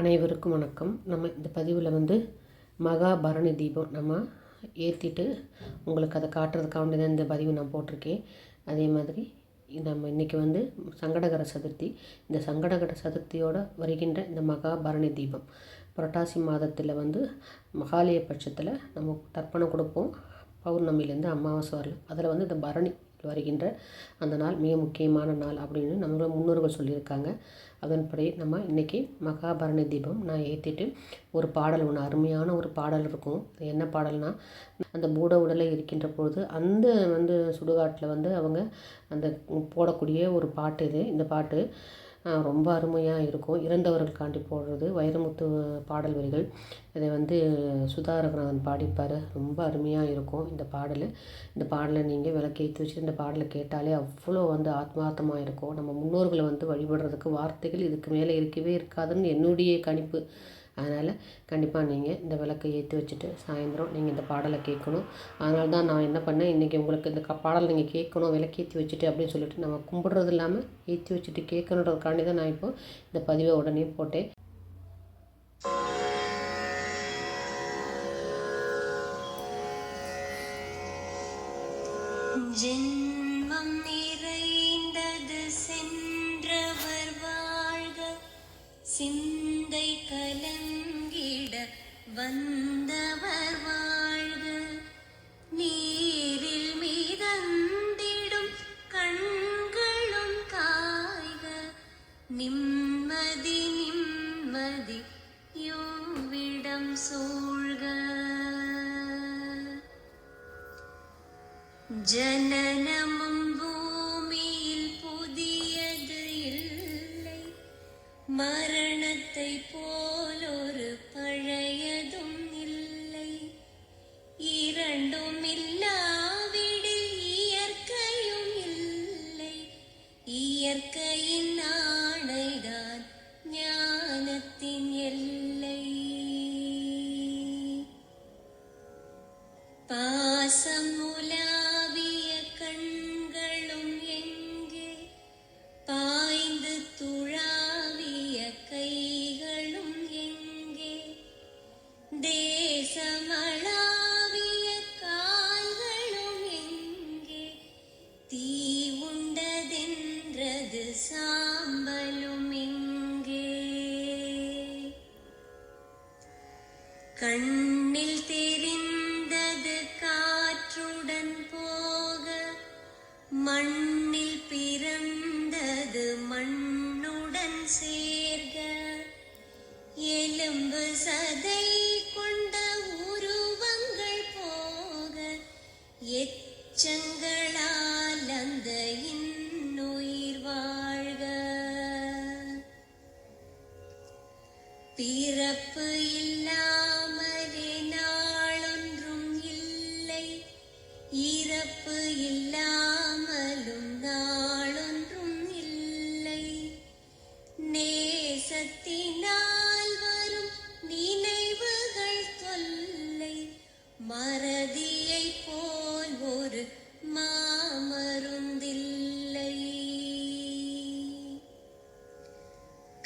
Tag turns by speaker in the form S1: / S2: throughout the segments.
S1: அனைவருக்கும் வணக்கம். நம்ம இந்த பதிவில் வந்து மகாபரணி தீபம் நம்ம ஏற்றிட்டு உங்களுக்கு அதை காட்டுறதுக்காக வேண்டி தான் இந்த பதிவு நான் போட்டிருக்கேன். அதே மாதிரி நம்ம இன்றைக்கி வந்து சங்கடகர சதுர்த்தி. இந்த சங்கடகர சதுர்த்தியோட வருகின்ற இந்த மகாபரணி தீபம். புரட்டாசி மாதத்தில் வந்து மகாலய பட்சத்தில் நம்ம தர்ப்பணம் கொடுப்போம். பௌர்ணமிலேருந்து அமாவாசை வரலாம் அதில் வந்து இந்த பரணி வருகின்ற அந்த நாள் மிக முக்கியமான நாள் அப்படின்னு நம்மளோட முன்னோர்கள் சொல்லியிருக்காங்க. அதன்படி நம்ம இன்றைக்கி மகாபரணி தீபம் நான் ஏற்றிட்டு ஒரு பாடல் ஒன்று அருமையான ஒரு பாடல் இருக்கும். அது என்ன பாடல்னால் அந்த பூட உடலை இருக்கின்ற பொழுது அந்த வந்து சுடுகாட்டில் வந்து அவங்க அந்த போடக்கூடிய ஒரு பாட்டு இது. இந்த பாட்டு ரொம்ப அருமையாக இருக்கும். இறந்தவர்களுக்காண்டி போடுறது வைரமுத்து பாடல் வரிகள். இதை வந்து சுதா ரகுநாதன் பாடிப்பார். ரொம்ப அருமையாக இருக்கும் இந்த பாடல். இந்த பாடலை நீங்கள் விளக்கேற்றி வச்சு இந்த பாடலை கேட்டாலே அவ்வளோ வந்து ஆத்மார்த்தமாக இருக்கும். நம்ம முன்னோர்களை வந்து வழிபடுறதுக்கு வார்த்தைகள் இதுக்கு மேலே இருக்கவே இருக்காதுன்னு என்னுடைய கணிப்பு. அதனால் கண்டிப்பாக நீங்கள் இந்த விளக்கை ஏற்றி வச்சுட்டு சாயந்தரம் நீங்கள் இந்த பாடலை கேட்கணும். அதனால தான் நான் என்ன பண்ணேன் இன்றைக்கி உங்களுக்கு இந்த க பாடல் நீங்கள் கேட்கணும் விளக்கேற்றி வச்சுட்டு அப்படின்னு சொல்லிட்டு நம்ம கும்பிட்றது இல்லாமல் ஏற்றி வச்சுட்டு கேட்கணுன்றதுக்காண்டி தான் நான் இப்போது இந்த பதிவை உடனே போட்டேன்.
S2: ஜென்மம் வந்தவர் வாழ்க. நீரில் மீதந்திடும் கண்களும் காய்க. நிம்மதி நிம்மதி யோவிடம் சூழ்க. ஜனனமும் பூமியில் புதியது இல்லை. மரணத்தை போ மண்ணுடன் சேர்க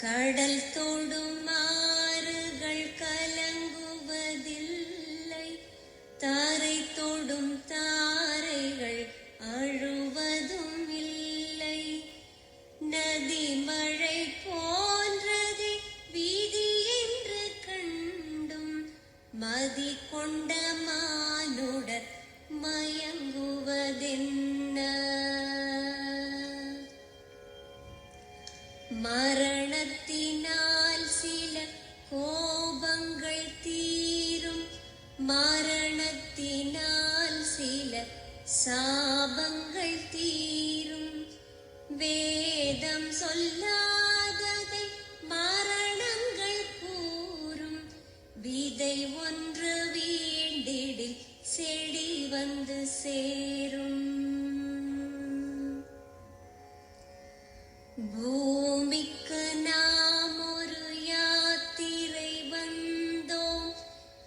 S2: கடல் தொடும் ஆறுகள் கலங்குவதில்லை. தாரை தொடும் தாரைகள் அழுவதும் இல்லை. நதி மழை போன்றதே வீதி என்று கண்டும் மதி கொண்ட மானுடர் மயங்குவதென்ன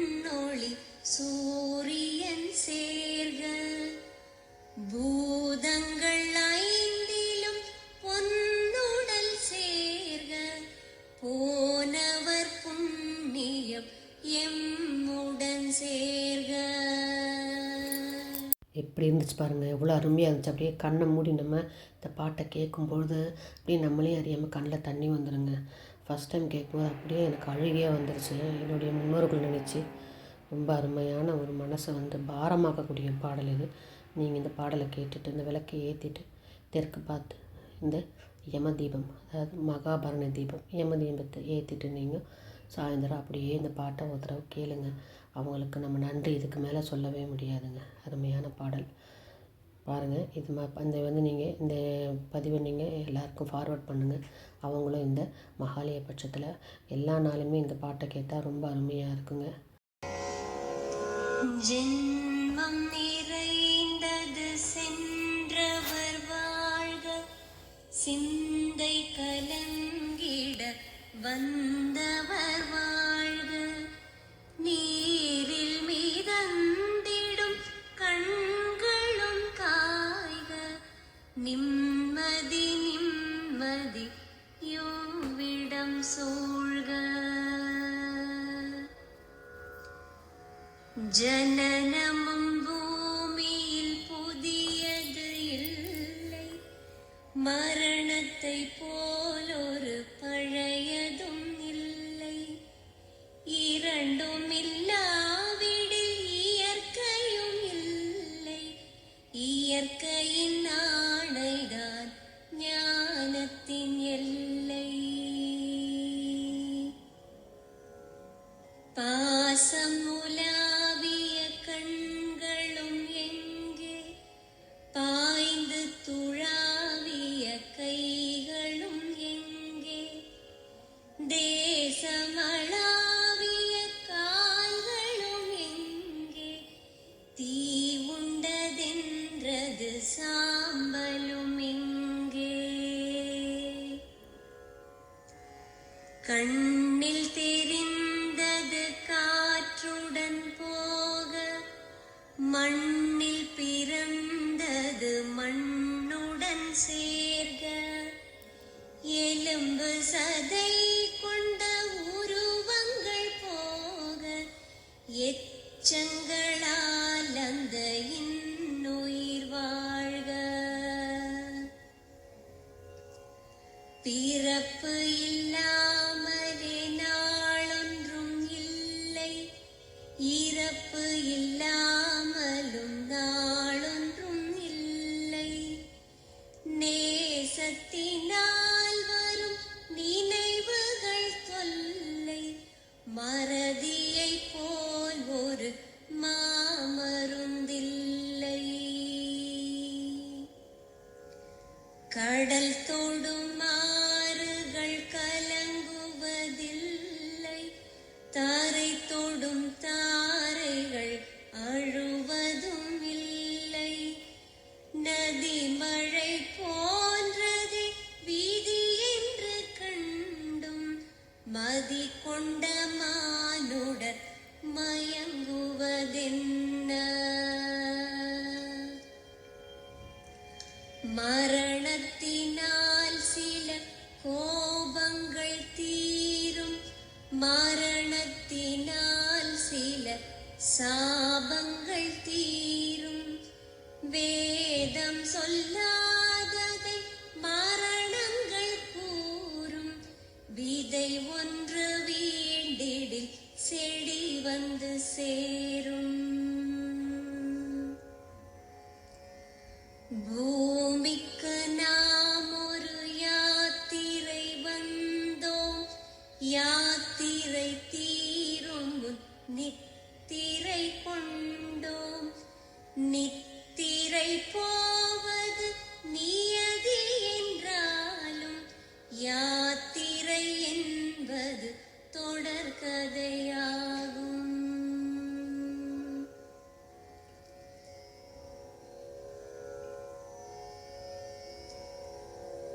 S2: கண்ணொளி சூரியன் சேர்க. பூதங்கள் ஐந்திலும் பொன்னுடல் சேர்க. போனவர் புண்ணியம் எம்முடன் சேர்க.
S1: எப்படி இருந்துச்சு பாருங்கள் எவ்வளோ அருமையாக இருந்துச்சு. அப்படியே கண்ணை மூடி நம்ம இந்த பாட்டை கேட்கும்பொழுது அப்படியே நம்மளே அறியாமல் கண்ணில் தண்ணி வந்துடுங்க ஃபஸ்ட் டைம் கேட்கும்போது அப்படியே எனக்கு அழுகையே வந்துருச்சு. என்னுடைய முன்னோர்கள் நினச்சி ரொம்ப அருமையான ஒரு மனசை வந்து பாரமாக்கக்கூடிய பாடல் இது. நீங்கள் இந்த பாடலை கேட்டுட்டு இந்த விளக்கை ஏற்றிட்டு தெற்கு பார்த்து இந்த யம தீபம் அதாவது மகாபரண தீபம் யம தீபத்தை ஏற்றிட்டு நீங்கள் சாயந்தரம் அப்படியே இந்த பாட்டை ஒரு தடவை கேளுங்க. அவங்களுக்கு நம்ம நன்றி இதுக்கு மேலே சொல்லவே முடியாதுங்க. அருமையான பாடல். பாருங்கள் இது ம அந்த வந்து நீங்கள் இந்த பதிவை நீங்கள் எல்லாருக்கும் ஃபார்வர்ட் பண்ணுங்கள் அவங்களும் இந்த மகாலய பட்சத்தில் எல்லா நாளுமே இந்த பாட்டை கேட்டால் ரொம்ப அருமையாக இருக்குங்க.
S2: ஜென்மம் நிறைந்தது சென்றவர் வாழ்க. சிந்தை கலங்கிட வந்த ஜனனமும் பூமியில் புதியது இல்லை. மரணத்தை கடல் தோடும் மாறுகள் கலங்குவதில்லை. தாரை தோடும் தாரைகள் அழுவதும் இல்லை நதி மழை போன்றதே வீதி என்று கண்டும் மதி கொண்ட மானுடர் மயங்குவதென்ன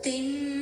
S2: tin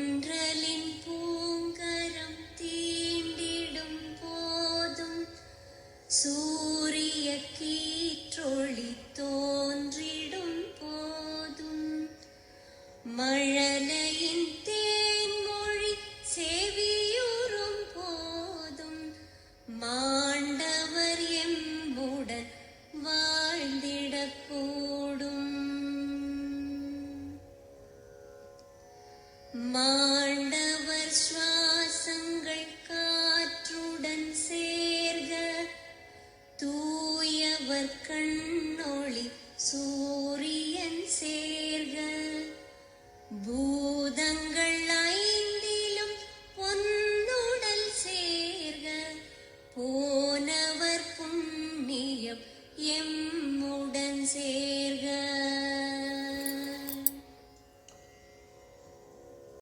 S2: കണ്ണോളി സൂര്യ